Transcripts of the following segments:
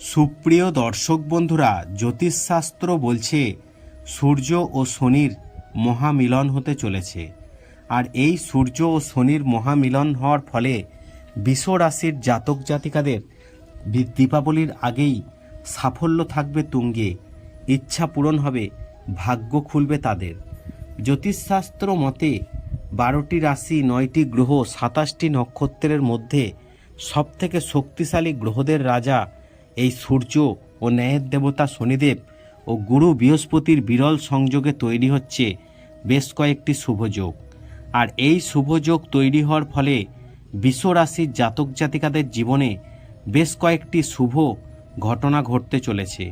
সুপ্রিয় দর্শক বন্ধুরা, জ্যোতিষশাস্ত্র বলছে, সূর্য ও শনির মহামিলন হতে চলেছে। আর এই সূর্য ও শনির মহামিলন হওয়ার ফলে বিষ রাশির জাতক জাতিকাদের দীপাবলির আগেই সাফল্য থাকবে তুঙ্গে, ইচ্ছা পূরণ হবে, ভাগ্য খুলবে তাদের। জ্যোতিষশাস্ত্র মতে, বারোটি রাশি, নয়টি গ্রহ, সাতাশটি নক্ষত্রের মধ্যে সবথেকে শক্তিশালী গ্রহদের রাজা এই সূর্য ও ন্যায়ের দেবতা শনিদেব ও গুরু বৃহস্পতির বিরল সংযোগে তৈরি হচ্ছে বেশ কয়েকটি শুভযোগ আর এই শুভযোগ তৈরি হওয়ার ফলে বিশ্ব রাশির জাতক জাতিকাদের জীবনে বেশ কয়েকটি শুভ ঘটনা ঘটতে চলেছে।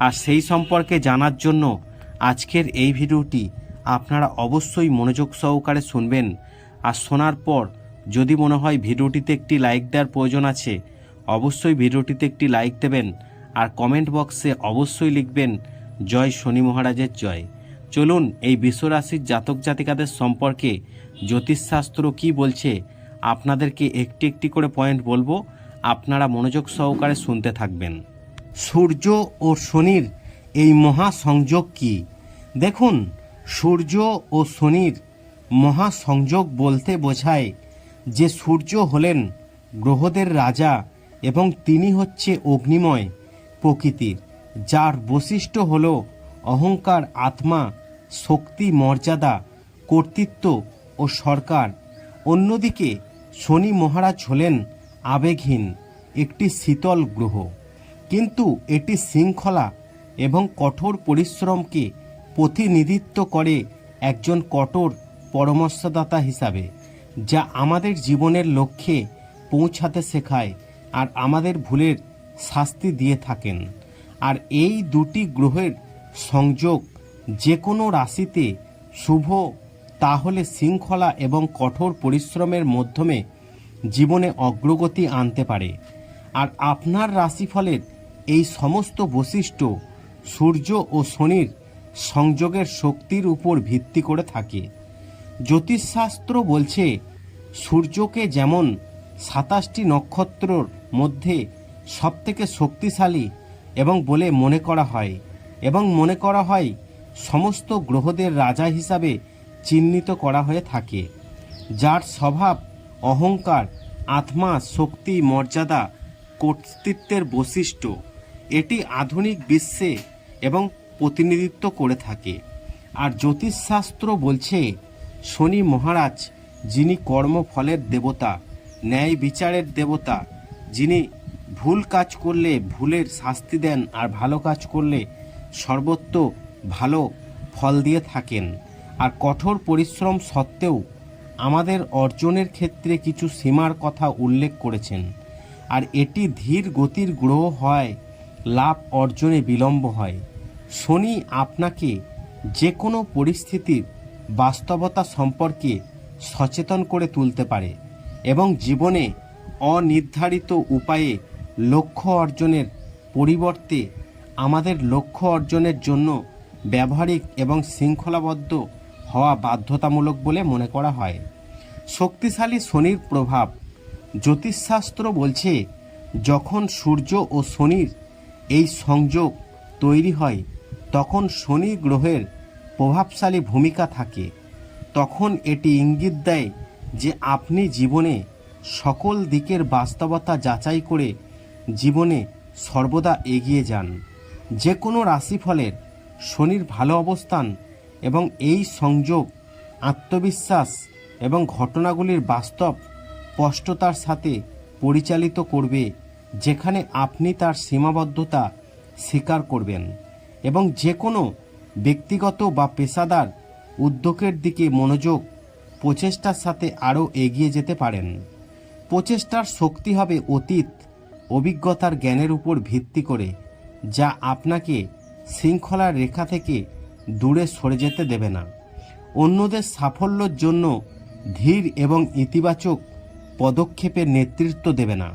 আর সেই সম্পর্কে জানার জন্য আজকের এই ভিডিওটি আপনারা অবশ্যই মনোযোগ সহকারে শুনবেন। আর শোনার পর যদি মনে হয় ভিডিওটিতে একটি লাইক দেওয়ার প্রয়োজন আছে অবশ্যই ভিডিওটিতে একটি লাইক দেবেন আর কমেন্ট বক্সে অবশ্যই লিখবেন, জয় শনি মহারাজের জয়। চলুন এই বিশ্বরাশির জাতক জাতিকাদের সম্পর্কে জ্যোতিষশাস্ত্র কি বলছে, আপনাদেরকে একটি একটি করে পয়েন্ট বলব, আপনারা মনোযোগ সহকারে শুনতে থাকবেন। সূর্য ও শনির এই মহা সংযোগ কি? দেখুন, সূর্য ও শনির মহা সংযোগ বলতে বোঝায় যে সূর্য হলেন গ্রহদের রাজা এবং তিনি হচ্ছে অগ্নিময় প্রকৃতির, যার বৈশিষ্ট্য হল অহংকার আত্মা, শক্তি মর্যাদা, কর্তৃত্ব ও সরকার। অন্যদিকে শনি মহারাজ হলেন আবেগহীন, একটি শীতল গ্রহ। কিন্তু এটি শৃঙ্খলা এবং কঠোর পরিশ্রমকে প্রতিনিধিত্ব করে একজন কঠোর পরামর্শদাতা হিসাবে, যা আমাদের জীবনের লক্ষ্যে পৌঁছাতে শেখায়। আর আমাদের ভুলের শাস্তি দিয়ে থাকেন। আর এই দুটি গ্রহের সংযোগ যে কোনো রাশিতে শুভ, তাহলে শৃঙ্খলা এবং কঠোর পরিশ্রমের মাধ্যমে জীবনে অগ্রগতি আনতে পারে। আর আপনার রাশিফলের এই সমস্ত বৈশিষ্ট্য সূর্য ও শনির সংযোগের শক্তির উপর ভিত্তি করে থাকে। জ্যোতিষশাস্ত্র বলছে, সূর্যকে যেমন সাতাশটি নক্ষত্রর মধ্যে সবথেকে শক্তিশালী এবং বলে মনে করা হয় এবং মনে করা হয় সমস্ত গ্রহদের রাজা হিসাবে চিহ্নিত করা হয়ে থাকে, যার স্বভাব অহংকার, আত্মা, শক্তি, মর্যাদা, কর্তৃত্বের বৈশিষ্ট্য। এটি আধুনিক বিশ্বে এবং প্রতিনিধিত্ব করে থাকে। আর জ্যোতিষশাস্ত্র বলছে, শনি মহারাজ, যিনি কর্মফলের দেবতা ন্যায় বিচারের দেবতা, যিনি ভুল কাজ করলে ভুলের শাস্তি দেন আর ভালো কাজ করলে সর্বত্র ভালো ফল দিয়ে থাকেন। আর কঠোর পরিশ্রম সত্ত্বেও আমাদের অর্জনের ক্ষেত্রে কিছু সীমার কথা উল্লেখ করেছেন। আর এটি ধীর গতির গ্রহ হয়, লাভ অর্জনে বিলম্ব হয়। শনি আপনাকে যে কোনো পরিস্থিতির বাস্তবতা সম্পর্কে সচেতন করে তুলতে পারে। এবং জীবনে অনির্ধারিত উপায়ে লক্ষ্য অর্জনের পরিবর্তে আমাদের লক্ষ্য অর্জনের জন্য ব্যবহারিক এবং শৃঙ্খলাবদ্ধ হওয়া বাধ্যতামূলক বলে মনে করা হয়। শক্তিশালী শনির প্রভাব জ্যোতিষশাস্ত্র বলছে, যখন সূর্য ও শনির এই সংযোগ তৈরি হয়, তখন শনি গ্রহের প্রভাবশালী ভূমিকা থাকে। তখন এটি ইঙ্গিত দেয় যে আপনি জীবনে সকল দিকের বাস্তবতা যাচাই করে জীবনে সর্বদা এগিয়ে যান। যে কোনো রাশিফলের শনির ভালো অবস্থান এবং এই সংযোগ, আত্মবিশ্বাস এবং ঘটনাগুলির বাস্তব স্পষ্টতার সাথে পরিচালিত করবে, যেখানে আপনি তার সীমাবদ্ধতা স্বীকার করবেন এবং যে কোনো ব্যক্তিগত বা পেশাদার উদ্যোগের দিকে মনোযোগ প্রচেষ্টার সাথে আরও এগিয়ে যেতে পারেন। প্রচেষ্টার শক্তি হবে অতীত, অভিজ্ঞতার জ্ঞানের উপর ভিত্তি করে, যা আপনাকে শৃঙ্খলার রেখা থেকে দূরে সরে যেতে দেবে না। অন্যদের সাফল্যের জন্য ধীর এবং ইতিবাচক পদক্ষেপের নেতৃত্ব দেবে না।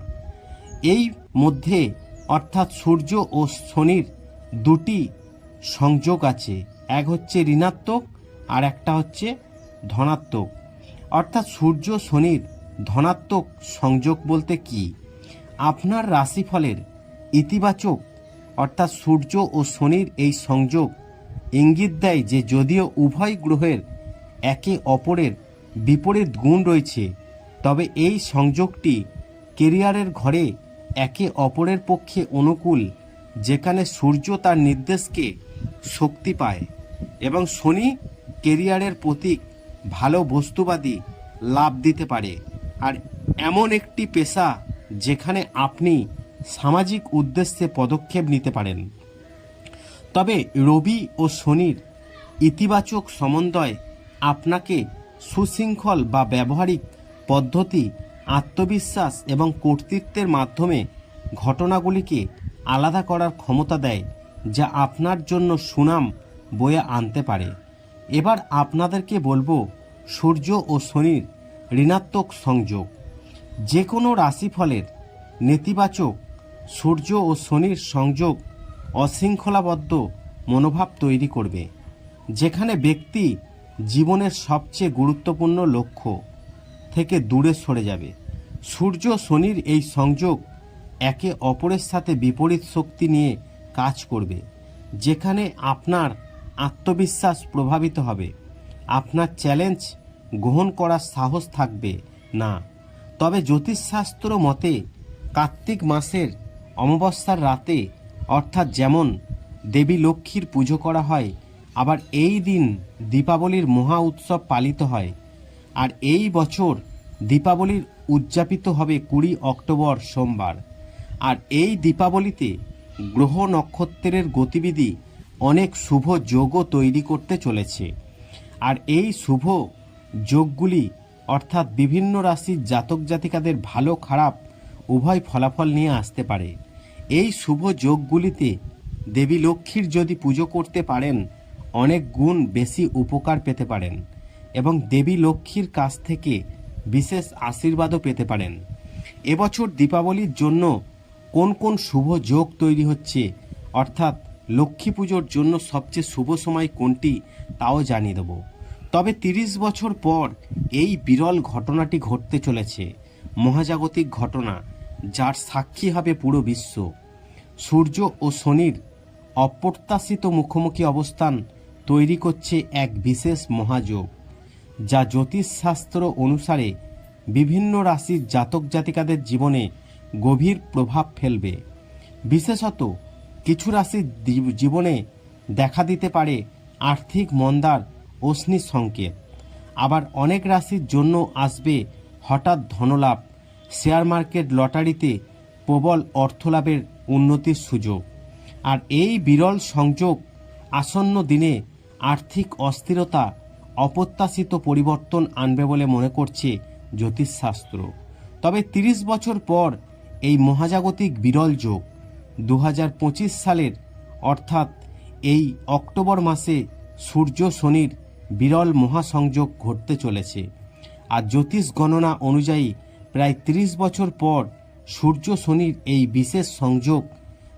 এই মধ্যে অর্থাৎ সূর্য ও শনির দুটি সংযোগ আছে। এক হচ্ছে ঋণাত্মক আর একটা হচ্ছে ধনাত্মক। অর্থাৎ সূর্য শনির ধনাত্মক সংযোগ বলতে কি? আপনার রাশিফলের ইতিবাচক, অর্থাৎ সূর্য ও শনির এই সংযোগ ইঙ্গিত দেয় যে যদিও উভয় গ্রহের একে অপরের বিপরীত গুণ রয়েছে, তবে এই সংযোগটি কেরিয়ারের ঘরে একে অপরের পক্ষে অনুকূল, যেখানে সূর্য তার নির্দেশকে শক্তি পায় এবং শনি কেরিয়ারের প্রতীক ভালো বস্তুবাদী লাভ দিতে পারে। আর এমন একটি পেশা যেখানে আপনি সামাজিক উদ্দেশ্যে পদক্ষেপ নিতে পারেন। তবে রবি ও শনির ইতিবাচক সমন্বয় আপনাকে সুশৃঙ্খল বা ব্যবহারিক পদ্ধতি, আত্মবিশ্বাস এবং কর্তৃত্বের মাধ্যমে ঘটনাগুলিকে আলাদা করার ক্ষমতা দেয়, যা আপনার জন্য সুনাম বয়ে আনতে পারে। এবার আপনাদেরকে বলব সূর্য ও শনির ঋণাত্মক সংযোগ। যে কোনো রাশিফলের নেতিবাচক সূর্য ও শনির সংযোগ অশৃঙ্খলাবদ্ধ মনোভাব তৈরি করবে, যেখানে ব্যক্তি জীবনের সবচেয়ে গুরুত্বপূর্ণ লক্ষ্য থেকে দূরে সরে যাবে। সূর্য শনির এই সংযোগ একে অপরের সাথে বিপরীত শক্তি নিয়ে কাজ করবে, যেখানে আপনার আত্মবিশ্বাস প্রভাবিত হবে। আপনার চ্যালেঞ্জ গ্রহণ করার সাহস থাকবে না। তবে জ্যোতিষশাস্ত্র মতে, কার্তিক মাসের অমাবস্যার রাতে, অর্থাৎ যেমন দেবী লক্ষ্মীর পুজো করা হয়, আবার এই দিন দীপাবলির মহা উৎসব পালিত হয়। আর এই বছর দীপাবলির উদযাপিত হবে কুড়ি অক্টোবর সোমবার। আর এই দীপাবলিতে গ্রহ নক্ষত্রের গতিবিধি অনেক শুভ যোগও তৈরি করতে চলেছে। আর এই শুভ যোগগুলি অর্থাৎ বিভিন্ন রাশির জাতক জাতিকাদের ভালো খারাপ উভয় ফলাফল নিয়ে আসতে পারে। এই শুভ যোগগুলিতে দেবী লক্ষ্মীর যদি পুজো করতে পারেন, অনেক গুণ বেশি উপকার পেতে পারেন এবং দেবী লক্ষ্মীর কাছ থেকে বিশেষ আশীর্বাদও পেতে পারেন। এবছর দীপাবলির জন্য কোন কোন শুভ যোগ তৈরি হচ্ছে, অর্থাৎ লক্ষ্মী পুজোর জন্য সবচেয়ে শুভ সময় কোনটি তাও জানিয়ে দেব। তবে তিরিশ বছর পর এই বিরল ঘটনাটি ঘটতে চলেছে। মহাজাগতিক ঘটনা, যার সাক্ষী হবে পুরো বিশ্ব। সূর্য ও শনির অপ্রত্যাশিত মুখোমুখি অবস্থান তৈরি করছে এক বিশেষ মহাযোগ, যা জ্যোতিষশাস্ত্র অনুসারে বিভিন্ন রাশির জাতক জাতিকাদের জীবনে গভীর প্রভাব ফেলবে। বিশেষত কিছু রাশির জীবনে দেখা দিতে পারে আর্থিক মন্দার অশ্নি সংকেত। আবার অনেক রাশির জন্য আসবে হঠাৎ ধনলাভ, শেয়ার মার্কেট লটারিতে প্রবল অর্থলাভের উন্নতির সুযোগ। আর এই বিরল সংযোগ আসন্ন দিনে আর্থিক অস্থিরতা, অপ্রত্যাশিত পরিবর্তন আনবে বলে মনে করছে জ্যোতিষশাস্ত্র। তবে তিরিশ বছর পর এই মহাজাগতিক বিরল যোগ দু হাজার পঁচিশ সালের, অর্থাৎ এই অক্টোবর মাসে সূর্য শনির বিরল মহাসংযোগ ঘটতে চলেছে। আর জ্যোতিষ গণনা অনুযায়ী প্রায় ৩০ বছর পর সূর্য শনির এই বিশেষ সংযোগ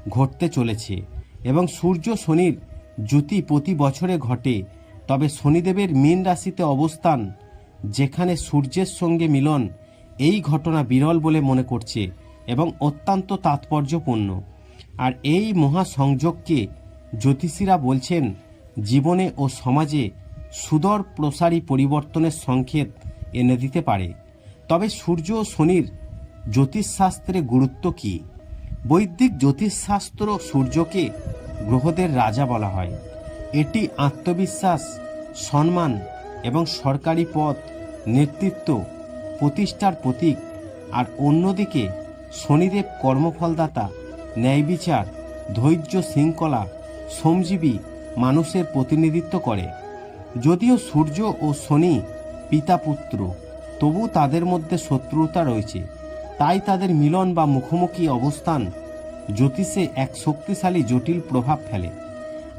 ঘটতে চলেছে এবং সূর্য শনির জ্যোতি প্রতি বছরে ঘটে। তবে শনিদেবের মীন রাশিতে অবস্থান, যেখানে সূর্যের সঙ্গে মিলন, এই ঘটনা বিরল বলে মনে করছে এবং অত্যন্ত তাৎপর্যপূর্ণ। আর এই মহাসংযোগকে জ্যোতিষীরা বলছেন, জীবনে ও সমাজে সুদর প্রসারী পরিবর্তনের সংকেত এনে দিতে পারে। তবে সূর্য ও শনির জ্যোতিষশাস্ত্রে গুরুত্ব কী? বৈদিক জ্যোতিষশাস্ত্র সূর্যকে গ্রহদের রাজা বলা হয়। এটি আত্মবিশ্বাস, সম্মান এবং সরকারি পদ নেতৃত্ব, প্রতিষ্ঠার প্রতীক আর অন্যদিকে শনিদেব কর্মফলদাতা ন্যায় বিচার, ধৈর্য শৃঙ্খলা, শ্রমজীবী মানুষের প্রতিনিধিত্ব করে। যদিও সূর্য ও শনি পিতা পুত্র তবু তাদের মধ্যে শত্রুতা রয়েছে। তাই তাদের মিলন বা মুখোমুখি অবস্থান জ্যোতিষে এক শক্তিশালী জটিল প্রভাব ফেলে।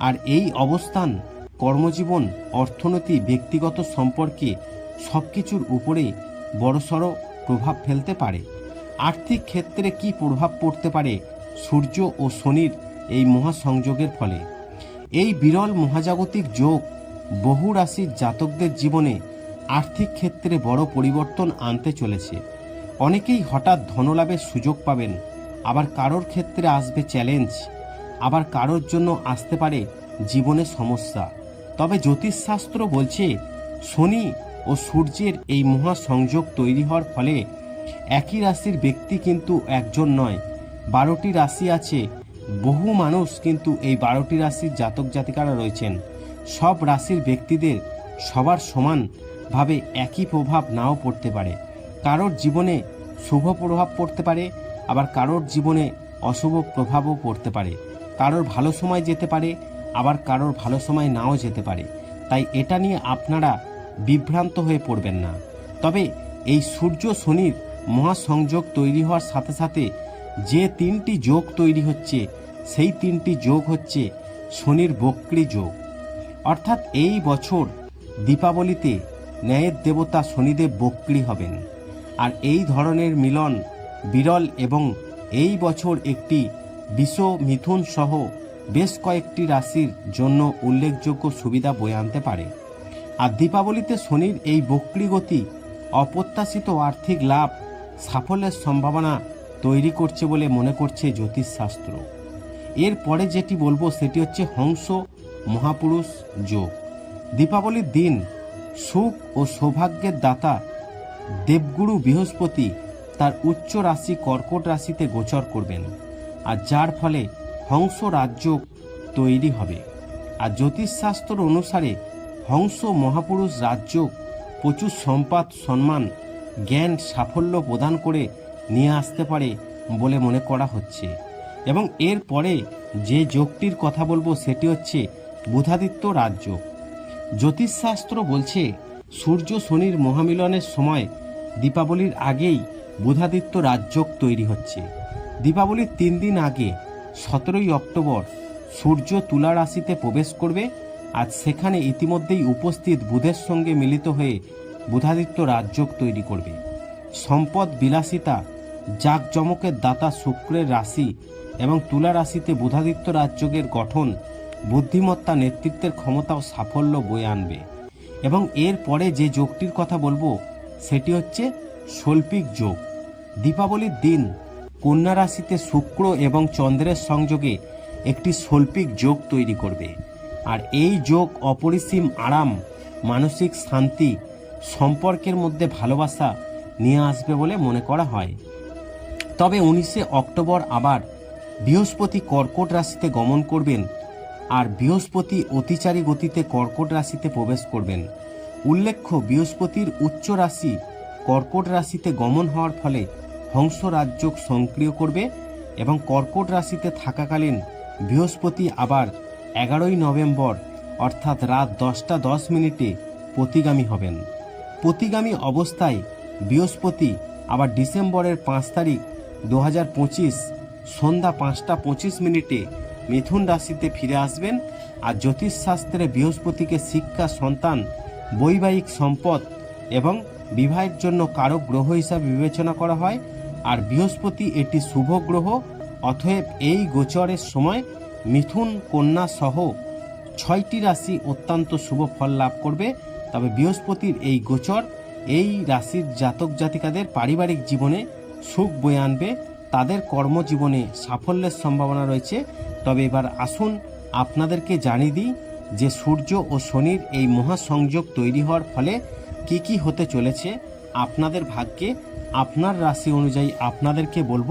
আর এই অবস্থান, কর্মজীবন, অর্থনীতি, ব্যক্তিগত সম্পর্কে সব কিছুর উপরে বড়সড় প্রভাব ফেলতে পারে। আর্থিক ক্ষেত্রে কি প্রভাব পড়তে পারে সূর্য ও শনির এই মহাসংযোগের ফলে। এই বিরল মহাজাগতিক যোগ বহু রাশির জাতকদের জীবনে আর্থিক ক্ষেত্রে বড় পরিবর্তন আনতে চলেছে। অনেকেই হঠাৎ ধনলাভের সুযোগ পাবেন, আবার কারোর ক্ষেত্রে আসবে চ্যালেঞ্জ, আবার কারোর জন্য আসতে পারে জীবনে সমস্যা। তবে জ্যোতিষশাস্ত্র বলছে, শনি ও সূর্যের এই মহাসংযোগ তৈরি হওয়ার ফলে একই রাশির ব্যক্তি কিন্তু একজন নয় বারোটি রাশি আছে। বহু মানুষ কিন্তু এই বারোটি রাশির জাতক জাতিকারা রয়েছেন। সব রাশির ব্যক্তিদের সবার সমানভাবে একই প্রভাব নাও পড়তে পারে। কারোর জীবনে শুভ প্রভাব পড়তে পারে, আবার কারোর জীবনে অশুভ প্রভাবও পড়তে পারে। কারোর ভালো সময় যেতে পারে, আবার কারোর ভালো সময় নাও যেতে পারে। তাই এটা নিয়ে আপনারা বিভ্রান্ত হয়ে পড়বেন না। তবে এই সূর্য শনির মহাসংযোগ তৈরি হওয়ার সাথে সাথে যে তিনটি যোগ তৈরি হচ্ছে, সেই তিনটি যোগ হচ্ছে শনির বক্রী যোগ। অর্থাৎ এই বছর দীপাবলিতে ন্যায়ের দেবতা শনিদেব বক্রী হবেন। আর এই ধরনের মিলন বিরল এবং এই বছর একটি বিষ মিথুন সহ বেশ কয়েকটি রাশির জন্য উল্লেখযোগ্য সুবিধা বয়ে আনতে পারে। আর দীপাবলিতে শনির এই বক্রী গতি অপ্রত্যাশিত আর্থিক লাভ, সাফল্যের সম্ভাবনা তৈরি করছে বলে মনে করছে জ্যোতিষশাস্ত্র। এরপরে যেটি বলব সেটি হচ্ছে হংস মহাপুরুষ যোগ। দীপাবলির দিন সুখ ও সৌভাগ্যের দাতা দেবগুরু বৃহস্পতি তার উচ্চ রাশি কর্কট রাশিতে গোচর করবেন। আর যার ফলে হংস রাজ্য তৈরি হবে। আর জ্যোতিষশাস্ত্র অনুসারে হংস মহাপুরুষ রাজ্য প্রচুর সম্পদ, সম্মান, জ্ঞান, সাফল্য প্রদান করে নিয়ে আসতে পারে বলে মনে করা হচ্ছে। এবং এর পরে যে যোগটির কথা বলব সেটি হচ্ছে বুধাদিত্য রাজ্য। জ্যোতিষশাস্ত্র বলছে, সূর্য শনির মহামিলনের সময় দীপাবলির আগেই বুধাদিত্য রাজযোগ তৈরি হচ্ছে। দীপাবলির তিন দিন আগে, সতেরোই অক্টোবর, সূর্য তুলা রাশিতে প্রবেশ করবে আজ সেখানে ইতিমধ্যেই উপস্থিত বুধের সঙ্গে মিলিত হয়ে বুধাদিত্য রাজযোগ তৈরি করবে। সম্পদ বিলাসিতা জাকজমকের দাতা শুক্রের রাশি এবং তুলা রাশিতে বুধাদিত্য রাজযোগের গঠন, বুদ্ধিমত্তা, নেতৃত্বের ক্ষমতা ও সাফল্য বয়ে আনবে। এবং এর পরে যে যোগটির কথা বলব, সেটি হচ্ছে শৈল্পিক যোগ। দীপাবলির দিন কন্যা রাশিতে শুক্র এবং চন্দ্রের সংযোগে একটি শৈল্পিক যোগ তৈরি করবে। আর এই যোগ অপরিসীম আরাম, মানসিক শান্তি, সম্পর্কের মধ্যে ভালোবাসা নিয়ে আসবে বলে মনে করা হয়। তবে উনিশে অক্টোবর আবার বৃহস্পতি কর্কট রাশিতে গমন করবেন আর বৃহস্পতি অতিচারী গতিতে কর্কট রাশিতে প্রবেশ করবেন। উল্লেখ্য, বৃহস্পতির উচ্চ রাশি কর্কট রাশিতে গমন হওয়ার ফলে হংস রাজযোগ সক্রিয় করবে এবং কর্কট রাশিতে থাকাকালীন বৃহস্পতি আবার এগারোই নভেম্বর, অর্থাৎ রাত দশটা দশ মিনিটে প্রতিগামী হবেন। প্রতিগামী অবস্থায় বৃহস্পতি আবার ডিসেম্বরের পাঁচ তারিখ দু হাজার পঁচিশ সন্ধ্যা পাঁচটা পঁচিশ মিনিটে মিথুন রাশিতে ফিরে আসবেন আর জ্যোতিষশাস্ত্রে বৃহস্পতিকে শিক্ষা, সন্তান, বৈবাহিক সম্পদ এবং বিবাহের জন্য কারক গ্রহ হিসাবে বিবেচনা করা হয়। আর বৃহস্পতি এটি শুভ গ্রহ, অতএব এই গোচরের সময় মিথুন কন্যা সহ ছয়টি রাশি অত্যন্ত শুভ ফল লাভ করবে। তবে বৃহস্পতির এই গোচর এই রাশির জাতক জাতিকাদের পারিবারিক জীবনে সুখ বয়ে আনবে, তাদের কর্মজীবনে সাফল্যের সম্ভাবনা রয়েছে। তবে এবার আসুন, আপনাদেরকে জানিয়ে দিই যে সূর্য ও শনির এই মহাসংযোগ তৈরি হওয়ার ফলে কি কি হতে চলেছে, আপনাদের ভাগ্যে, আপনার রাশি অনুযায়ী আপনাদেরকে বলব।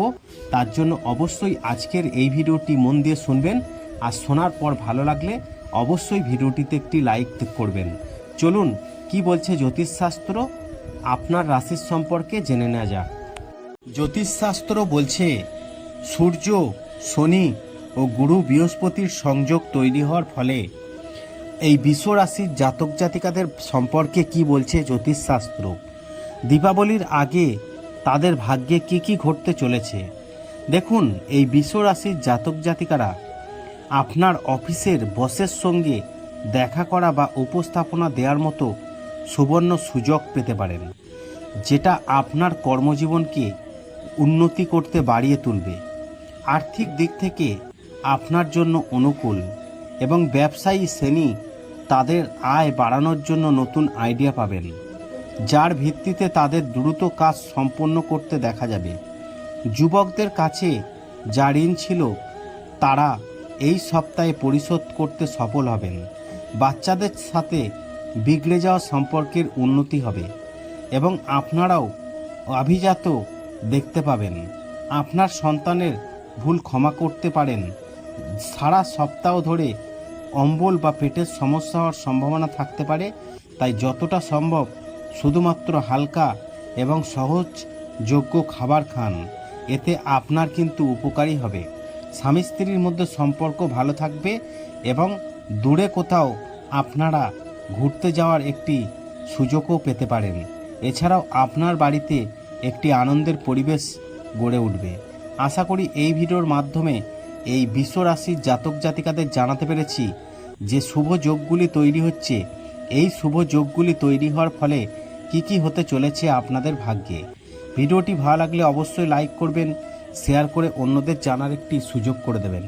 তার জন্য অবশ্যই আজকের এই ভিডিওটি মন দিয়ে শুনবেন, আর শোনার পর ভালো লাগলে অবশ্যই ভিডিওটিতে একটি লাইক করবেন। চলুন, কি বলছে জ্যোতিষশাস্ত্র? আপনার রাশির সম্পর্কে জেনে নেওয়া যাক। জ্যোতিষশাস্ত্র বলছে, সূর্য, শনি ও গুরু বৃহস্পতির সংযোগ তৈরি হওয়ার ফলে এই বিশ্বরাশির জাতক জাতিকাদের সম্পর্কে কি বলছে জ্যোতিষশাস্ত্র? দীপাবলির আগে তাদের ভাগ্যে কি কি ঘটতে চলেছে? দেখুন, এই বিশ্বরাশির জাতক জাতিকারা আপনার অফিসের বসের সঙ্গে দেখা করা বা উপস্থাপনা দেওয়ার মতো সুবর্ণ সুযোগ পেতে পারেন, যেটা আপনার কর্মজীবনকে উন্নতি করতে বাড়িয়ে তুলবে। আর্থিক দিক থেকে আপনার জন্য অনুকূল এবং ব্যবসায়ী শ্রেণি তাদের আয় বাড়ানোর জন্য নতুন আইডিয়া পাবেন, যার ভিত্তিতে তাদের দ্রুত কাজ সম্পন্ন করতে দেখা যাবে। যুবকদের কাছে যা ঋণ ছিল, তারা এই সপ্তাহে পরিশোধ করতে সফল হবেন। বাচ্চাদের সাথে বিগড়ে যাওয়া সম্পর্কের উন্নতি হবে এবং আপনারাও অভিজাত দেখতে পাবেন। আপনার সন্তানের ভুল ক্ষমা করতে পারেন। সারা সপ্তাহ ধরে অম্বল বা পেটের সমস্যা হওয়ার সম্ভাবনা থাকতে পারে। তাই যতটা সম্ভব শুধুমাত্র হালকা এবং সহজ যোগ্য খাবার খান। এতে আপনার কিন্তু উপকারী হবে। স্বামী স্ত্রীর মধ্যে সম্পর্ক ভালো থাকবে এবং দূরে কোথাও আপনারা ঘুরতে যাওয়ার একটি সুযোগও পেতে পারেন। এছাড়াও আপনার বাড়িতে একটি আনন্দের পরিবেশ গড়ে উঠবে। আশা করি এই ভিডিওর মাধ্যমে এই বিশ্ব রাশির জাতক জাতিকাদের জানাতে পেরেছি যে শুভ যোগগুলি তৈরি হচ্ছে। এই শুভ যোগগুলি তৈরি হওয়ার ফলে কি কি হতে চলেছে আপনাদের ভাগ্যে। ভিডিওটি ভালো লাগলে অবশ্যই লাইক করবেন শেয়ার করে অন্যদের জানার একটি সুযোগ করে দেবেন।